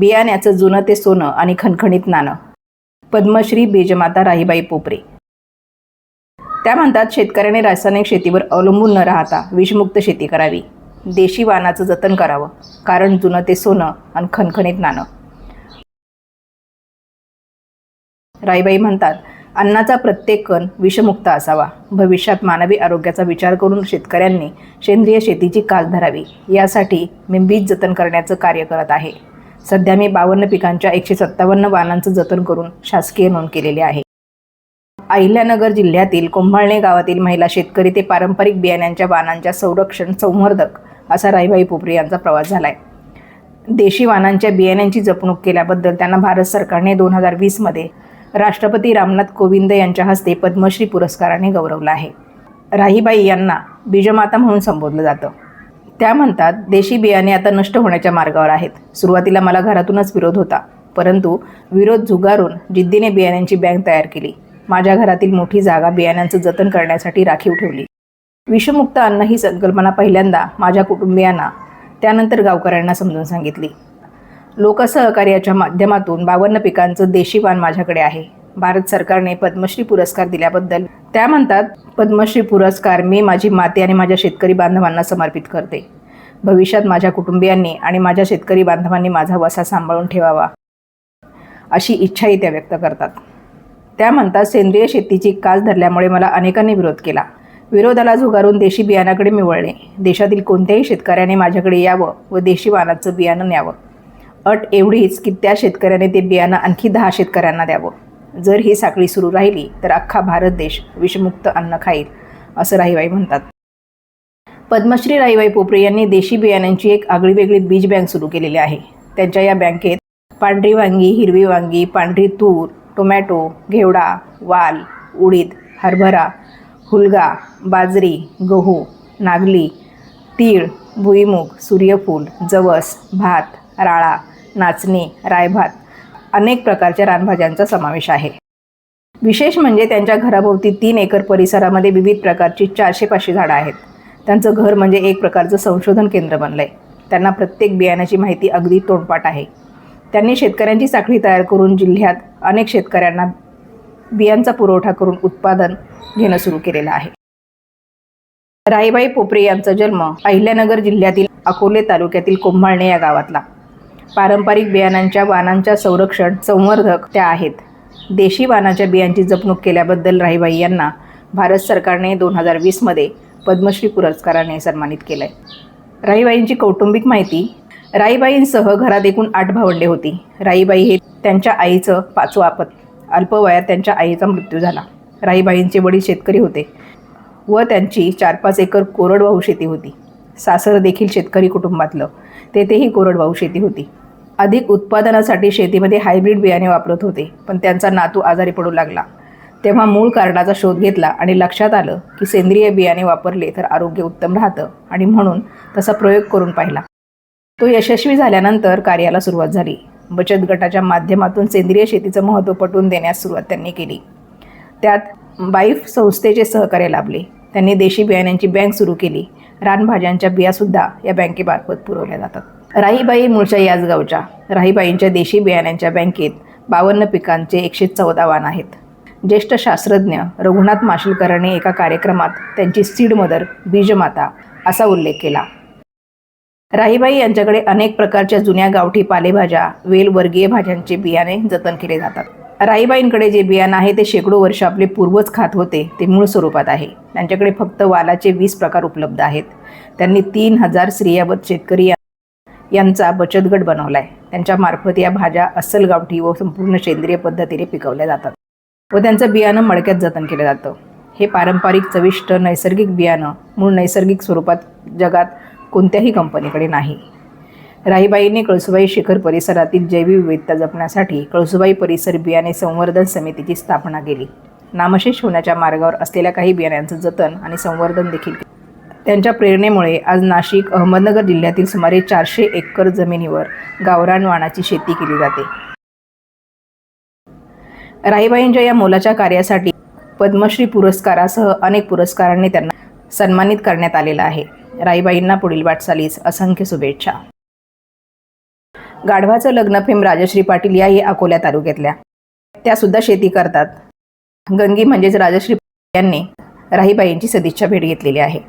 बियाण्याचं जुनं ते सोनं आणि खणखणीत नाणं. पद्मश्री बेजमाता राहीबाई पोपरे. त्या म्हणतात शेतकऱ्याने रासायनिक शेतीवर अवलंबून न राहता विषमुक्त शेती करावी. देशी वानाचं जतन करावं कारण जुनं ते सोनं आणि खणखणीत नाणं. राईबाई म्हणतात अन्नाचा प्रत्येक कण विषमुक्त असावा. भविष्यात मानवी आरोग्याचा विचार करून शेतकऱ्यांनी सेंद्रिय शेतीची कास धरावी. यासाठी मी बीज जतन करण्याचं कार्य करत आहे. सध्या मी बावन्न पिकांच्या एकशे सत्तावन्न वाणांचं जतन करून शासकीय नोंद केलेली आहे. अहिल्यानगर जिल्ह्यातील कोंभाळणे गावातील महिला शेतकरी ते पारंपरिक बियाण्यांच्या वाणांच्या संरक्षण संवर्धक असा राईबाई पोपरे यांचा प्रवास झाला आहे देशी वाणांच्या बियाण्यांची जपणूक केल्याबद्दल त्यांना भारत सरकारने दोन हजार वीसमध्ये राष्ट्रपती रामनाथ कोविंद यांच्या हस्ते पद्मश्री पुरस्काराने गौरवलं आहे. राहीबाई यांना बीजमाता म्हणून संबोधलं जातं. त्या म्हणतात देशी बियाणे आता नष्ट होण्याच्या मार्गावर आहेत. सुरुवातीला मला घरातूनच विरोध होता. परंतु विरोध झुगारून जिद्दीने बियाण्यांची बँक तयार केली. माझ्या घरातील मोठी जागा बियाण्यांचं जतन करण्यासाठी राखीव ठेवली. विषमुक्त अन्न ही संकल्पना पहिल्यांदा माझ्या कुटुंबियांना त्यानंतर गावकऱ्यांना समजून सांगितली. लोकसहकार्याच्या माध्यमातून बावन्न पिकांचं देशी वाण माझ्याकडे आहे. भारत सरकारने पद्मश्री पुरस्कार दिल्याबद्दल. त्या म्हणतात पद्मश्री पुरस्कार मी माझी माते आणि माझ्या शेतकरी बांधवांना समर्पित करते. भविष्यात माझ्या कुटुंबियांनी आणि माझ्या शेतकरी बांधवांनी माझा वसा सांभाळून ठेवावा. अशी इच्छाही त्या व्यक्त करतात. त्या म्हणतात सेंद्रिय शेतीची कास धरल्यामुळे मला अनेकांनी विरोध केला. विरोधाला झुगारून देशी बियाणाकडे मी वळले देशातील कोणत्याही शेतकऱ्याने माझ्याकडे यावं व देशी वानाचं बियाणं न्यावं. अट एवढीच की त्या शेतकऱ्याने ते बियाणं आणखी दहा शेतकऱ्यांना द्यावं. जर ही साखळी सुरू राहिली तर अख्खा भारत देश विषमुक्त अन्न खाईल असं राहीबाई म्हणतात. पद्मश्री राहीबाई पोपरे यांनी देशी बियाण्यांची एक आगळीवेगळी बीज बँक सुरू केलेली आहे. त्यांच्या या बँकेत पांढरी वांगी हिरवी वांगी पांढरी तूर टोमॅटो घेवडा वाल उडीद हरभरा हुलगा बाजरी गहू नागली तीळ भुईमूग सूर्यफूल जवस भात राळा नाचणी रायभात अनेक प्रकारच्या रानभाज्यांचा समावेश आहे. विशेष म्हणजे त्यांच्या घराभोवती तीन एकर परिसरामध्ये विविध प्रकारची चारशे पाचशे झाडं आहेत. त्यांचं घर म्हणजे एक प्रकारचं संशोधन केंद्र बनलं आहे त्यांना प्रत्येक बियाण्याची माहिती अगदी तोंडपाठ आहे. त्यांनी शेतकऱ्यांची साखळी तयार करून जिल्ह्यात अनेक शेतकऱ्यांना बियांचा पुरवठा करून उत्पादन घेणं सुरू केलेलं आहे. राईबाई पोपरे यांचा जन्म अहिल्यानगर जिल्ह्यातील अकोले तालुक्यातील कोंभाळणे या गावातला. पारंपरिक बियाणांच्या वाणांच्या संरक्षण संवर्धक त्या आहेत. देशी वाणाच्या बियांची जपणूक केल्याबद्दल राहीबाई यांना भारत सरकारने दोन हजार वीसमध्ये पद्मश्री पुरस्काराने सन्मानित केलं आहे राईबाईंची कौटुंबिक माहिती राईबाईंसह घरात एकूण आठ भावंडे होती. राईबाई हे त्यांच्या आईचं पाचवं आपत. अल्पवयात त्यांच्या आईचा मृत्यू झाला. राईबाईंचे वडील शेतकरी होते व त्यांची चार पाच एकर कोरडवाहू शेती होती. सासर देखील शेतकरी कुटुंबातलं. तेथेही कोरडवाहू शेती होती. अधिक उत्पादनासाठी शेतीमध्ये हायब्रिड बियाणे वापरत होते पण त्यांचा नातू आजारी पडू लागला. तेव्हा मूळ कारणाचा शोध घेतला आणि लक्षात आलं की सेंद्रिय बियाणे वापरले तर आरोग्य उत्तम राहतं आणि म्हणून तसा प्रयोग करून पाहिला. तो यशस्वी झाल्यानंतर कार्याला सुरुवात झाली. बचत गटाच्या माध्यमातून सेंद्रिय शेतीचं महत्त्व पटवून देण्यास सुरुवात त्यांनी केली. त्यात बाईफ संस्थेचे सहकार्य लाभले. त्यांनी देशी बियाण्यांची बँक सुरू केली. रानभाज्यांच्या बियासुद्धा या बँकेमार्फत पुरवल्या जातात. राहीबाई मूळच्या याच गावच्या राहीबाईंच्या देशी बियाण्यांच्या बँकेत बावन्न पिकांचे एकशे चौदा वाण आहेत. ज्येष्ठ शास्त्रज्ञ रघुनाथ माशेलकरांनी एका कार्यक्रमात त्यांची सीड मदर बीजमाता असा उल्लेख केला. राहीबाई यांच्याकडे अनेक प्रकारच्या जुन्या गावठी पालेभाज्या वेलवर्गीय भाज्यांचे बियाणे जतन केले जातात. राईबाईंकडे जे बियाणं आहे ते शेकडो वर्ष आपले पूर्वज खात होते ते मूळ स्वरूपात आहे. त्यांच्याकडे फक्त वालाचे वीस प्रकार उपलब्ध आहेत. त्यांनी तीन हजार स्त्रियाबद्ध शेतकरी यांचा बचत गट बनवला आहे त्यांच्यामार्फत या भाज्या अस्सल गावठी व संपूर्ण सेंद्रिय पद्धतीने पिकवल्या जातात व त्यांचं बियाणं मडक्यात जतन केलं जातं. हे पारंपरिक चविष्ट नैसर्गिक बियाणं मूळ नैसर्गिक स्वरूपात जगात कोणत्याही कंपनीकडे नाही. राहीबाईंनी कळसुबाई शिखर परिसरातील जैवविविधता जपण्यासाठी कळसुबाई परिसर बियाणे संवर्धन समितीची स्थापना केली. नामशेष होण्याच्या मार्गावर असलेल्या काही बियाण्यांचं जतन आणि संवर्धन देखील त्यांच्या प्रेरणेमुळे आज नाशिक अहमदनगर जिल्ह्यातील सुमारे चारशे एकर जमिनीवर गावरान वाणाची शेती केली जाते. राहीबाईंच्या या मोलाच्या कार्यासाठी पद्मश्री पुरस्कारासह अनेक पुरस्कारांनी त्यांना सन्मानित करण्यात आलेलं आहे. राईबाईंना पुढील वाटचालीस असंख्य शुभेच्छा. गाढवाचं लग्न फेम राजश्री पाटील याही अकोल्या तालुक्यातल्या. त्या सुद्धा शेती करतात. गंगी म्हणजेच राजश्री यांनी राहीबाईंची सदिच्छा भेट घेतलेली आहे.